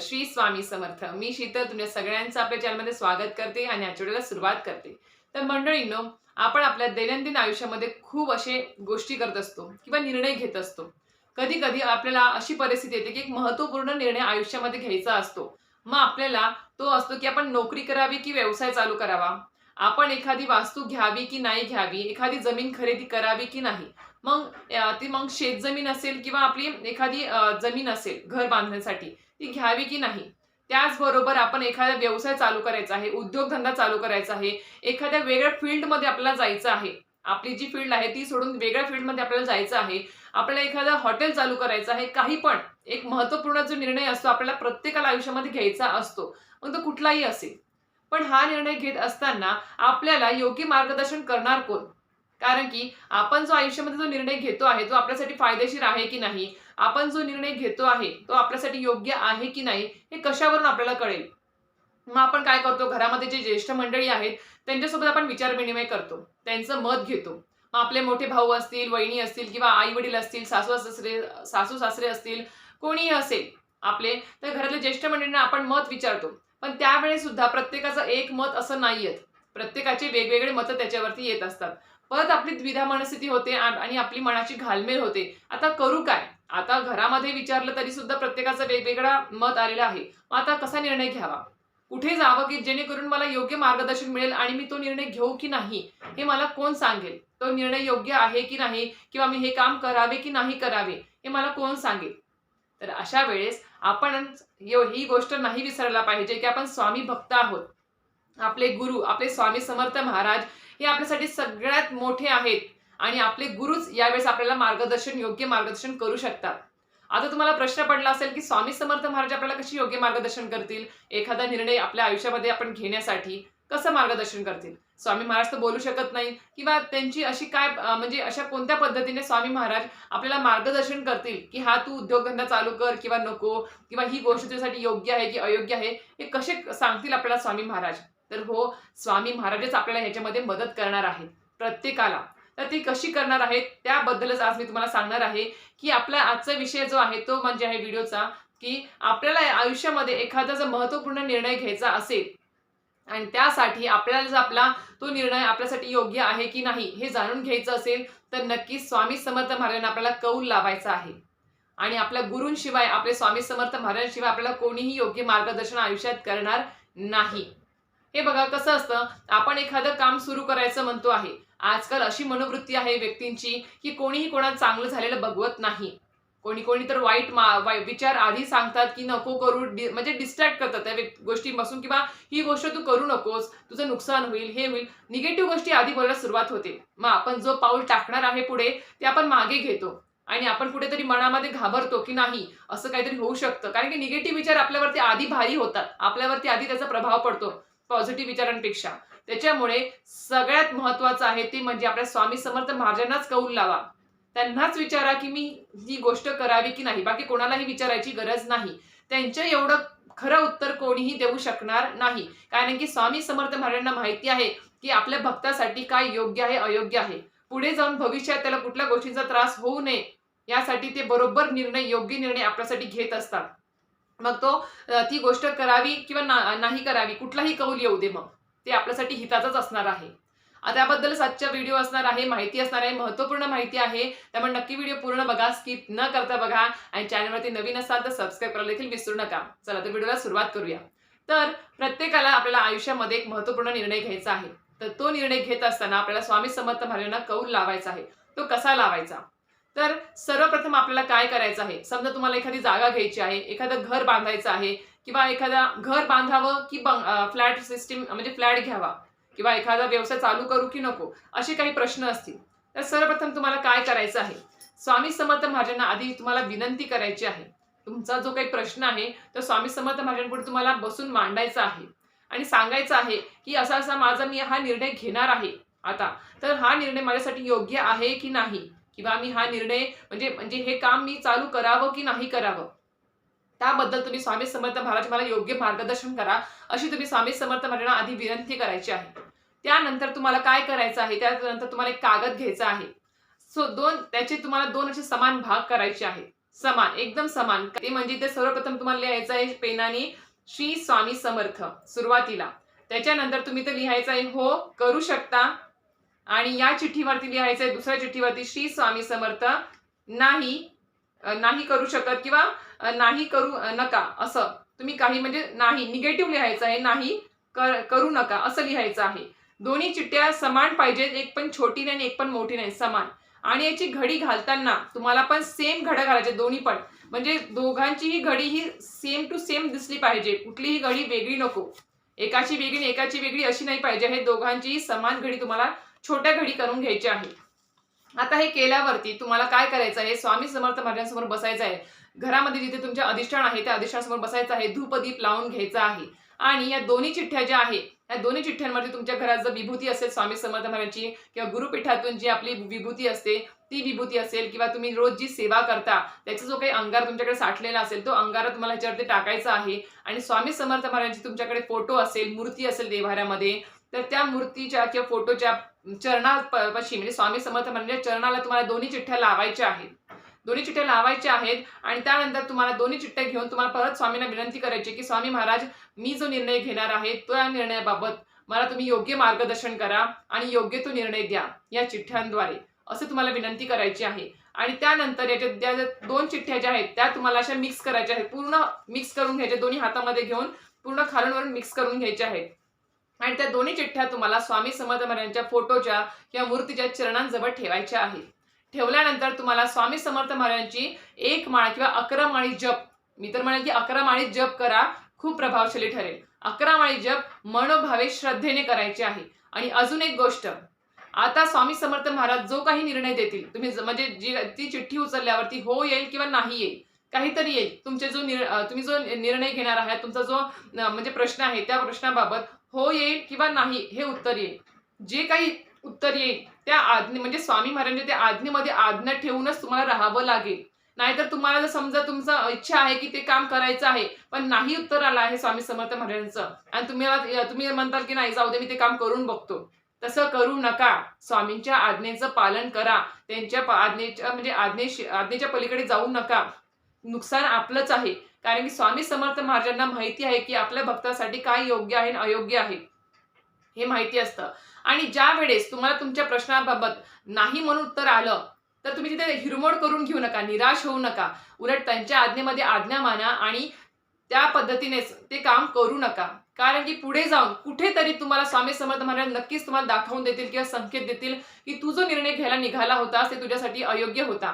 श्री स्वामी समर्थ. मी शीतल तुमच्या सगळ्यांचं आपल्या चॅनलमध्ये स्वागत करते आणि आठवड्याला सुरुवात करते. तर मंडळींनो आपण आपल्या दैनंदिन आयुष्यामध्ये खूप असे गोष्टी करत असतो किंवा निर्णय घेत असतो. कधी कधी आपल्याला अशी परिस्थिती येते की एक महत्त्वपूर्ण निर्णय आयुष्यामध्ये घ्यायचा असतो. मग आपल्याला तो असतो की आपण नोकरी करावी की व्यवसाय चालू करावा? आपण एखादी वास्तू घ्यावी की नाही घ्यावी? एखादी जमीन खरेदी करावी की नाही? मग ती मग शेतजमीन असेल किंवा आपली एखादी जमीन असेल घर बांधण्यासाठी. ती घ्यावी की नाही? त्याचबरोबर आपण एखादा व्यवसाय चालू करायचा आहे उद्योगधंदा चालू करायचा आहे एखाद्या वेगळ्या फील्डमध्ये आपल्याला जायचं आहे आपली जी फील्ड आहे ती सोडून वेगळ्या फील्डमध्ये आपल्याला जायचं आहे आपल्याला एखादं हॉटेल चालू करायचं आहे काही पण एक महत्त्वपूर्ण जो निर्णय असतो आपल्याला प्रत्येकाला आयुष्यामध्ये घ्यायचा असतो मग तो कुठलाही असेल. पण हा निर्णय घेत असताना आपल्याला योग्य मार्गदर्शन करणार कोण? कारण की आपण जो आयुष्यामध्ये जो निर्णय घेतो आहे तो आपल्यासाठी फायदेशीर आहे की नाही? आपण जो निर्णय घेतो आहे तो आपल्यासाठी योग्य आहे की नाही हे कशावरून आपल्याला कळेल? मग आपण काय करतो? घरामध्ये जे ज्येष्ठ मंडळी आहेत त्यांच्यासोबत आपण विचार विनिमय करतो. त्यांचं मत घेतो. मग आपले मोठे भाऊ असतील वहिनी असतील किंवा आई वडील असतील सासू सासरे सासू सासरे असतील कोणीही असेल आपले तर घरातल्या ज्येष्ठ मंडळींना आपण मत विचारतो. पण त्यावेळेस सुद्धा प्रत्येकाचं एक मत असं नाही येत. प्रत्येकाचे वेगवेगळे मतं त्याच्यावरती येत असतात. परत आपली द्विधा मनस्थिती होते आणि आपली मनाची घालमेल होते. आता करू काय? आता घरामध्ये विचारलं तरी सुद्धा प्रत्येकाचं वेगवेगळा मत आलेलं आहे. मग आता कसा निर्णय घ्यावा? कुठे जावं की जेणेकरून मला योग्य मार्गदर्शन मिळेल आणि मी तो निर्णय घेऊ की नाही? हे मला कोण सांगेल? तो निर्णय योग्य आहे की नाही? किंवा मी हे काम करावे की नाही करावे? हे मला कोण सांगेल? तर अशा वेळेस आपण ही गोष्ट नाही विसरायला पाहिजे की आपण स्वामी भक्त आहोत. आपले गुरु आपले स्वामी समर्थ महाराज हे आपल्यासाठी सगळ्यात मोठे आहेत. आणि आपले गुरुच यावेळेस आपल्याला मार्गदर्शन योग्य मार्गदर्शन करू शकतात. आता तुम्हाला प्रश्न पडला असेल की स्वामी समर्थ महाराज आपल्याला कशी योग्य मार्गदर्शन करतील? एखादा निर्णय आपल्या आयुष्यामध्ये आपण घेण्यासाठी कसं मार्गदर्शन करतील? स्वामी महाराज तर बोलू शकत नाही. किंवा त्यांची अशी काय म्हणजे अशा कोणत्या पद्धतीने स्वामी महाराज आपल्याला मार्गदर्शन करतील? की हा तू उद्योगधंदा चालू कर किंवा नको? किंवा ही गोष्ट तुझ्यासाठी योग्य आहे की अयोग्य आहे? हे कसे सांगतील आपल्याला स्वामी महाराज? तर हो स्वामी महाराजच आपल्याला ह्याच्यामध्ये मदत करणार आहेत. प्रत्येकाला. तर ती कशी करणार आहेत त्याबद्दलच आज मी तुम्हाला सांगणार आहे की आपला आजचा विषय जो आहे तो म्हणजे आहे व्हिडिओचा की आपल्याला आयुष्यामध्ये एखादा जर महत्त्वपूर्ण निर्णय घ्यायचा असेल आणि त्यासाठी आपल्याला जर आपला तो निर्णय आपल्यासाठी योग्य आहे की नाही हे जाणून घ्यायचं असेल तर नक्कीच स्वामी समर्थ महाराजांना आपल्याला कौल लावायचा आहे. आणि आपल्या गुरूंशिवाय आपले स्वामी समर्थ महाराजांशिवाय आपल्याला कोणीही योग्य मार्गदर्शन आयुष्यात करणार नाही. हे बघा कसं असतं आपण एखादं काम सुरू करायचं म्हणतो आहे आजकाल अशी मनोवृत्ती आहे व्यक्तींची की कोणीही कोणाला चांगलं झालेलं बघवत नाही. कोणी कोणी तर वाईट मा वाई- विचार आधी सांगतात की नको करू डि- म्हणजे डिस्ट्रॅक्ट करतात त्या व्यक्- गोष्टींपासून किंवा ही गोष्ट तू करू नकोस तुझं नुकसान होईल हे होईल. निगेटिव्ह गोष्टी आधी बोलायला सुरुवात होते. मग आपण जो पाऊल टाकणार आहे पुढे ते आपण मागे घेतो. आणि आपण कुठेतरी मनामध्ये घाबरतो की नाही असं काहीतरी होऊ शकतं. कारण की निगेटिव्ह विचार आपल्यावरती आधी भारी होतात. आपल्यावरती आधी त्याचा प्रभाव पडतो पॉझिटिव्ह विचारांपेक्षा. त्याच्यामुळे सगळ्यात महत्वाचं आहे ते म्हणजे आपल्या स्वामी समर्थ महाराजांनाच कौल लावा. त्यांनाच विचारा की मी ही गोष्ट करावी की नाही. बाकी कोणालाही विचारायची गरज नाही. त्यांच्या एवढं खरं उत्तर कोणीही देऊ शकणार नाही. कारण की स्वामी समर्थ महाराजांना माहिती आहे की आपल्या भक्तासाठी काय योग्य आहे अयोग्य आहे. पुढे जाऊन भविष्यात त्याला कुठल्या गोष्टींचा त्रास होऊ नये यासाठी ते बरोबर निर्णय योग्य निर्णय आपल्यासाठी घेत असतात. मग तो ती गोष्ट करावी किंवा ना- नाही करावी कुठलाही कौल येऊ दे मग. ते आपल्यासाठी हिताचंच असणार आहे. आता त्याबद्दलच आजच्या व्हिडिओ असणार आहे माहिती असणार आहे महत्त्वपूर्ण माहिती आहे. त्यामुळे नक्की व्हिडिओ पूर्ण बघा स्किप न करता बघा. आणि चॅनलवरती नवीन असाल तर सबस्क्राईब करायला देखील विसरू नका. चला तर व्हिडिओला सुरुवात करूया. तर प्रत्येकाला आपल्याला आयुष्यामध्ये एक महत्त्वपूर्ण निर्णय घ्यायचा आहे. तर तो निर्णय घेत असताना आपल्याला स्वामी समर्थ महाराजांना कौल लावायचा आहे. तो कसा लावायचा? तर सर्वप्रथम आपल्याला काय करायचं आहे? समजा तुम्हाला एखादी जागा घ्यायची आहे एखादं घर बांधायचं आहे किंवा एखादा घर बांधावं की फ्लॅट सिस्टीम म्हणजे फ्लॅट घ्यावा किंवा एखादा व्यवसाय चालू करू की नको असे काही प्रश्न असतील. तर सर्वप्रथम तुम्हाला काय करायचं आहे? स्वामी समर्थ महाराजांना आधी तुम्हाला विनंती करायची आहे. तुमचा जो काही प्रश्न आहे तो स्वामी समर्थ महाराजांपुढे तुम्हाला बसून मांडायचा आहे. आणि सांगायचं आहे की असा असा माझा मी हा निर्णय घेणार आहे आता. तर हा निर्णय माझ्यासाठी योग्य आहे की नाही? किंवा मी हा निर्णय म्हणजे म्हणजे हे काम मी चालू करावं की नाही करावं? त्याबद्दल तुम्ही स्वामी समर्थ महाराज मला योग्य मार्गदर्शन करा अशी तुम्ही स्वामी समर्थ महाराजांना आधी विनंती करायची आहे. त्यानंतर तुम्हाला काय करायचं आहे? त्यानंतर तुम्हाला एक कागद घ्यायचा आहे. सो दोन त्याचे तुम्हाला दोन असे समान भाग करायचे आहेत. समान एकदम समान. ते म्हणजे ते सर्वप्रथम तुम्हाला लिहायचं आहे पेनाने श्री स्वामी समर्थ सुरुवातीला. त्याच्यानंतर तुम्ही ते लिहायचं आहे हो करू शकता. आणि या चिठ्ठीवरती लिहायचं आहे दुसऱ्या चिठ्ठीवरती श्री स्वामी समर्थ नाही नाही करू शकत किंवा नाही करू नका असं. तुम्ही काही म्हणजे नाही निगेटिव्ह लिहायचं आहे नाही कर- करू नका असं लिहायचं आहे. दोन्ही चिठ्ठ्या समान पाहिजेत एक पण छोटी नाही आणि एक पण मोठी नाही समान. आणि याची घडी घालताना तुम्हाला पण सेम घड्या घालायचे दोन्ही पण. म्हणजे दोघांचीही घडी ही सेम टू सेम दिसली पाहिजे कुठलीही घडी वेगळी नको. एकाची वेगळी एकाची वेगळी अशी नाही पाहिजे हे दोघांचीही समान घडी तुम्हाला छोट्या घडी करून घ्यायचे आहे. आता हे केल्यावरती तुम्हाला काय करायचं आहे? स्वामी समर्थ महाराजांसमोर बसायचं आहे. घरामध्ये जिथे तुमचे अधिष्ठान आहे त्या अधिष्ठानासमोर बसायचं आहे. धूपदीप लावून घ्यायचा आहे. आणि या दोन्ही चिठ्ठ्या ज्या आहे या दोन्ही चिठ्ठ्यांमध्ये तुमच्या घरात जर विभूती असेल स्वामी समर्थ महाराजांची किंवा गुरुपीठातून जी आपली विभूती असते ती विभूती असेल किंवा तुम्ही रोज जी सेवा करता त्याचा जो काही अंगार तुमच्याकडे साठलेला असेल तो अंगार तुम्हाला ह्याच्यावरती टाकायचा आहे. आणि स्वामी समर्थ महाराजांची तुमच्याकडे फोटो असेल मूर्ती असेल देवाऱ्यामध्ये तर त्या मूर्तीच्या किंवा फोटोच्या चरणापाशी म्हणजे स्वामी समर्थ म्हणजे चरणाला तुम्हाला दोन्ही चिठ्ठ्या लावायच्या आहेत. दोन्ही चिठ्ठ्या लावायच्या आहेत आणि त्यानंतर तुम्हाला दोन्ही चिठ्ठ्या घेऊन तुम्हाला परत स्वामींना विनंती करायची की स्वामी महाराज मी जो निर्णय घेणार आहे तो या निर्णयाबाबत मला तुम्ही योग्य मार्गदर्शन करा आणि योग्य तो निर्णय द्या या चिठ्ठ्यांद्वारे. असं तुम्हाला विनंती करायची आहे. आणि त्यानंतर याच्या त्या ज्या दोन चिठ्ठ्या ज्या आहेत त्या तुम्हाला अशा मिक्स करायच्या आहेत. पूर्ण मिक्स करून घ्यायच्या दोन्ही हातामध्ये घेऊन पूर्ण खालून वरून मिक्स करून घ्यायच्या आहेत. आणि त्या दोन्ही चिठ्ठ्या तुम्हाला स्वामी समर्थ महाराजांच्या फोटोच्या किंवा मूर्तीच्या चरणांजवळ ठेवायच्या आहेत. ठेवल्यानंतर तुम्हाला स्वामी समर्थ महाराजांची एक माळ किंवा अकरा माळी जप मी तर म्हणेन की अकरा माळी जप करा खूप प्रभावशाली ठरेल. अकरा माळी जप मनोभावे श्रद्धेने करायचे आहे. आणि अजून एक गोष्ट आता स्वामी समर्थ महाराज जो काही निर्णय देतील तुम्ही म्हणजे जी ती चिठ्ठी उचलल्यावरती हो येईल किंवा नाही येईल काहीतरी येईल. तुमचे जो निर तुम्ही जो निर्णय घेणार आहात तुमचा जो म्हणजे प्रश्न आहे त्या प्रश्नाबाबत हो येईल किंवा नाही हे उत्तर येईल. जे काही उत्तर येईल त्या आज्ञे म्हणजे स्वामी महाराजांच्या त्या आज्ञेमध्ये आज्ञा ठेवूनच तुम्हाला राहावं लागेल. नाहीतर तुम्हाला जर समजा तुमचं इच्छा आहे की ते काम करायचं आहे पण नाही उत्तर आलं आहे स्वामी समर्थ महाराजांचं आणि तुम्ही तुम्ही म्हणताल की नाही जाऊ दे मी ते काम करून बघतो. तसं करू नका. स्वामींच्या आज्ञेचं पालन करा. त्यांच्या आज्ञेच्या म्हणजे आज्ञेशी आज्ञेच्या पलीकडे जाऊ नका. नुकसान आपलंच आहे. कारण की स्वामी समर्थ महाराजांना माहिती आहे की आपल्या भक्तासाठी काय योग्य आहे आणि अयोग्य आहे. हे माहिती असतं. आणि ज्या वेळेस तुम्हाला तुमच्या प्रश्नाबाबत नाही म्हणून उत्तर आलं तर तुम्ही तिथे हिरमोड करून घेऊ नका निराश होऊ नका. उलट त्यांच्या आज्ञेमध्ये आज्ञा माना आणि त्या पद्धतीनेच ते काम करू नका. कारण की पुढे जाऊन कुठेतरी तुम्हाला स्वामी समर्थ महाराज नक्कीच तुम्हाला दाखवून देतील किंवा संकेत देतील की तू जो निर्णय घ्यायला निघाला होतास ते तुझ्यासाठी अयोग्य होता.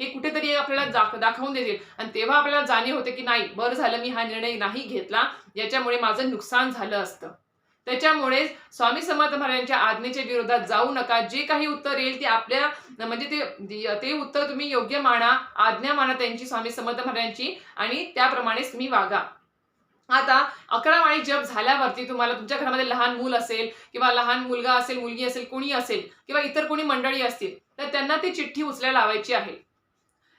हे कुठेतरी आपल्याला दाखवून देतील. आणि तेव्हा आपल्याला जाणीव होते की नाही बरं झालं मी हा निर्णय नाही घेतला याच्यामुळे माझं नुकसान झालं असतं. त्याच्यामुळे स्वामी समर्थ महाराजांच्या आज्ञेच्या विरोधात जाऊ नका. जे काही उत्तर येईल ते आपल्या म्हणजे ते ते उत्तर तुम्ही योग्य माना आज्ञा माना त्यांची स्वामी समर्थ महाराजांची आणि त्याप्रमाणेच तुम्ही वागा. आता अकरा वाणी जप झाल्यावरती तुम्हाला तुमच्या घरामध्ये लहान मूल असेल किंवा लहान मुलगा असेल मुलगी असेल कोणी असेल किंवा इतर कोणी मंडळी असतील तर त्यांना ती चिठ्ठी उचल्या लावायची आहे.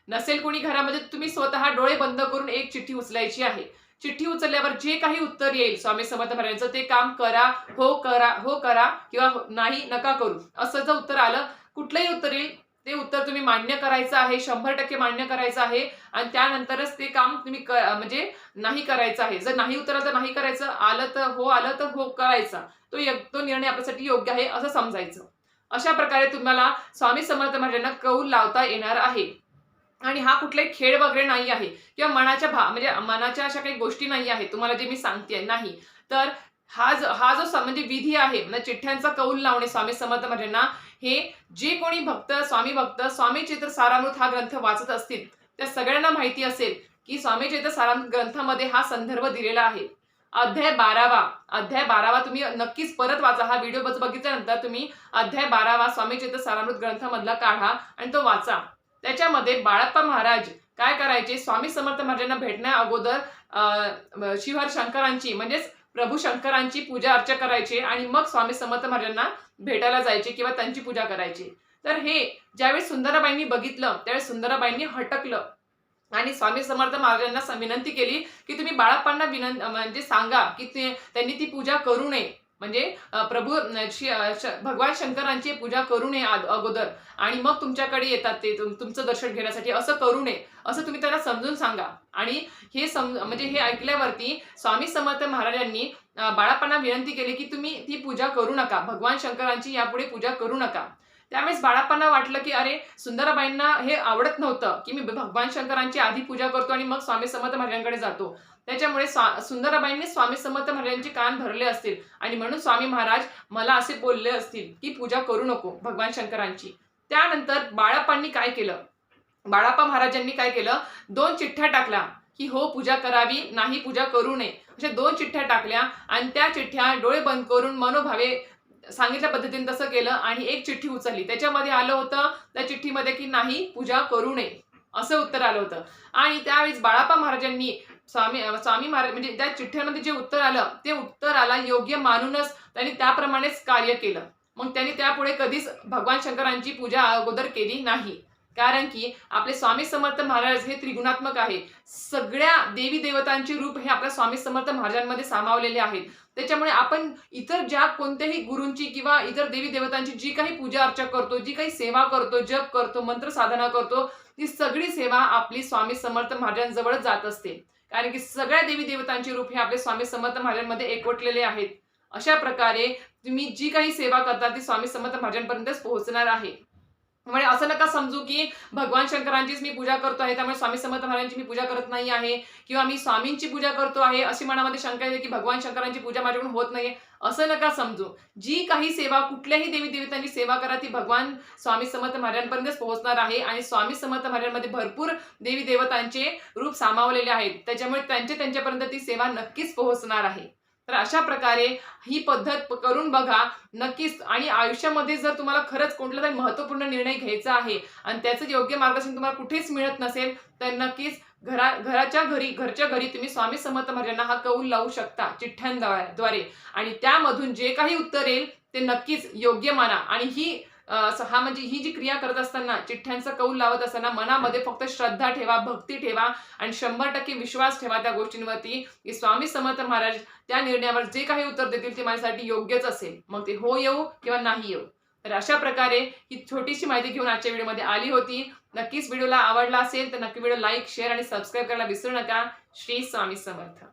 नसेल कोणी घरामध्ये म्हणजे तुम्ही स्वतः डोळे बंद करून एक चिठ्ठी उचलायची आहे. चिठ्ठी उचलल्यावर जे काही उत्तर येईल स्वामी समर्थ महाराजांचं ते काम करा हो करा हो करा किंवा हो- नाही नका करू. असं जर उत्तर आलं कुठलंही उत्तर येईल ते उत्तर तुम्ही मान्य करायचं आहे शंभर टक्के मान्य करायचं आहे आणि त्यानंतरच ते काम तुम्ही क- म्हणजे नाही करायचं आहे. जर नाही उत्तर तर नाही करायचं आलं तर हो आलं तर हो करायचा. तो तो निर्णय आपल्यासाठी योग्य आहे असं समजायचं. अशा प्रकारे तुम्हाला स्वामी समर्थ महाराजांना कौल लावता येणार आहे. आणि हा कुठलाही खेळ वगैरे नाही आहे किंवा मनाच्या भा म्हणजे मनाच्या अशा काही गोष्टी नाही आहेत तुम्हाला जे मी सांगते नाही. तर हा जो हा जो म्हणजे विधी आहे म्हणजे चिठ्ठ्यांचा कौल लावणे स्वामी समर्थ महाराजांना हे जे कोणी भक्त स्वामी भक्त स्वामी चित्र सारामृत हा ग्रंथ वाचत असतील त्या सगळ्यांना माहिती असेल की स्वामी चैत्र सारामृत ग्रंथामध्ये हा संदर्भ दिलेला आहे. अध्याय बारावा अध्याय बारावा तुम्ही नक्कीच परत वाचा हा व्हिडिओ बघितल्यानंतर तुम्ही अध्याय बारावा स्वामी चैत्र सारामृत ग्रंथामधला काढा आणि तो वाचा. त्याच्यामध्ये बाळप्पा महाराज काय करायचे? स्वामी समर्थ महाराजांना भेटण्या अगोदर शिवहर शंकरांची म्हणजेच प्रभू शंकरांची पूजा अर्चा करायचे आणि मग स्वामी समर्थ महाराजांना भेटायला जायचे किंवा त्यांची पूजा करायची. तर हे ज्यावेळी सुंदराबाईंनी बघितलं त्यावेळी सुंदराबाईंनी हटकलं. आणि स्वामी समर्थ महाराजांना विनंती केली की तुम्ही बाळाप्पांना विनंती म्हणजे सांगा की ते त्यांनी ती पूजा करू नये. म्हणजे प्रभू श- भगवान शंकरांची पूजा करू नये अगोदर. आणि मग तुमच्याकडे येतात ते तुमचं दर्शन घेण्यासाठी. असं करू नये. असं तुम्ही त्यांना समजून सांगा. आणि हे सम म्हणजे हे ऐकल्यावरती स्वामी समर्थ महाराजांनी बाळापणा विनंती केली की तुम्ही ती पूजा करू नका. भगवान शंकरांची यापुढे पूजा करू नका. त्यावेळेस बाळापांना वाटलं की अरे सुंदराबाईंना हे आवडत नव्हतं की मी भगवान शंकरांची आधी पूजा करतो आणि मग स्वामी समर्थ महाराजांकडे जातो. त्याच्यामुळे स्वा- सुंदराबाईंनी स्वामी समर्थ महाराजांचे कान भरले असतील आणि म्हणून स्वामी महाराज मला असे बोलले असतील की पूजा करू नको भगवान शंकरांची. त्यानंतर बाळापांनी काय केलं? बाळापा महाराजांनी काय केलं? दोन चिठ्ठ्या टाकल्या की हो पूजा करावी नाही पूजा करू नये. अशा दोन चिठ्ठ्या टाकल्या आणि त्या चिठ्ठ्या डोळे बंद करून मनोभावे सांगितल्या पद्धतीने तसं केलं आणि एक चिठ्ठी उचलली. त्याच्यामध्ये आलं होतं त्या चिठ्ठीमध्ये की नाही पूजा करू नये. असं उत्तर आलं होतं. आणि त्यावेळेस बाळाप्पा महाराजांनी स्वामी स्वामी महाराज म्हणजे त्या चिठ्ठ्यांमध्ये जे उत्तर आलं ते उत्तराला योग्य मानूनच त्यांनी त्याप्रमाणेच कार्य केलं. मग त्यांनी त्यापुढे कधीच भगवान शंकरांची पूजा अगोदर केली नाही. कारण की आपले स्वामी समर्थ महाराज हे त्रिगुणात्मक आहे सगळ्या देवी देवतांचे रूप हे आपल्या स्वामी समर्थ महाराजांमध्ये सामावलेले आहेत. त्याच्यामुळे आपण इतर ज्या कोणत्याही गुरूंची किंवा इतर देवी देवतांची जी काही पूजा अर्चा करतो जी काही सेवा करतो जप करतो मंत्र साधना करतो ती सगळी सेवा आपली स्वामी समर्थ महाराजांजवळ जात असते. कारण की सगळ्या देवी देवतांचे रूप हे आपले स्वामी समर्थ महाराजांमध्ये एकवटलेले आहेत. अशा प्रकारे तुम्ही जी काही सेवा करता ती स्वामी समर्थ महाराजांपर्यंतच पोहोचणार आहे. म्हणजे असं नका समजू की भगवान शंकरांचीच मी पूजा करतो आहे त्यामुळे स्वामी समर्थ महाराजांची मी पूजा करत नाही आहे किंवा मी स्वामींची पूजा करतो आहे अशी मनामध्ये शंका येते की भगवान शंकरांची पूजा माझ्याकडून होत नाहीये. असं नका समजू. जी काही सेवा कुठल्याही देवी देवतांची सेवा करा ती भगवान स्वामी समर्थ महाराजांपर्यंतच पोहोचणार आहे आणि स्वामी समर्थ महाराजांमध्ये भरपूर देवी देवतांचे रूप सामावलेले आहेत. त्याच्यामुळे त्यांचे त्यांच्यापर्यंत ती सेवा नक्कीच पोहोचणार आहे. तर अशा प्रकारे ही पद्धत करून बघा. नक्कीच आणि आयुष्यामध्ये जर तुम्हाला खरंच कोणता तरी महत्त्वपूर्ण निर्णय घ्यायचा आहे आणि त्याचं योग्य मार्गदर्शन तुम्हाला कुठेच मिळत नसेल तर नक्कीच घरा घराच्या घरी घरच्या घरी तुम्ही स्वामी समर्थ महाराजांना हा कौल लावू शकता चिठ्ठ्यांद्वारे आणि त्यामधून जे काही उत्तर येईल ते नक्कीच योग्य माना. आणि ही हा म्हणजे ही जी क्रिया करत असताना चिठ्ठ्यांचा कौल लावत असताना मनामध्ये फक्त श्रद्धा ठेवा भक्ती ठेवा आणि शंभर टक्के विश्वास ठेवा त्या गोष्टींवरती की स्वामी समर्थ महाराज त्या निर्णयावर जे काही उत्तर देतील ते माझ्यासाठी योग्यच असेल. मग ते हो येऊ किंवा नाही येऊ. तर अशा प्रकारे ही छोटीशी माहिती घेऊन आजच्या व्हिडिओमध्ये आली होती. नक्कीच व्हिडिओला आवडला असेल तर नक्की व्हिडिओ लाईक शेअर आणि सबस्क्राईब करायला विसरू नका. श्री स्वामी समर्थ.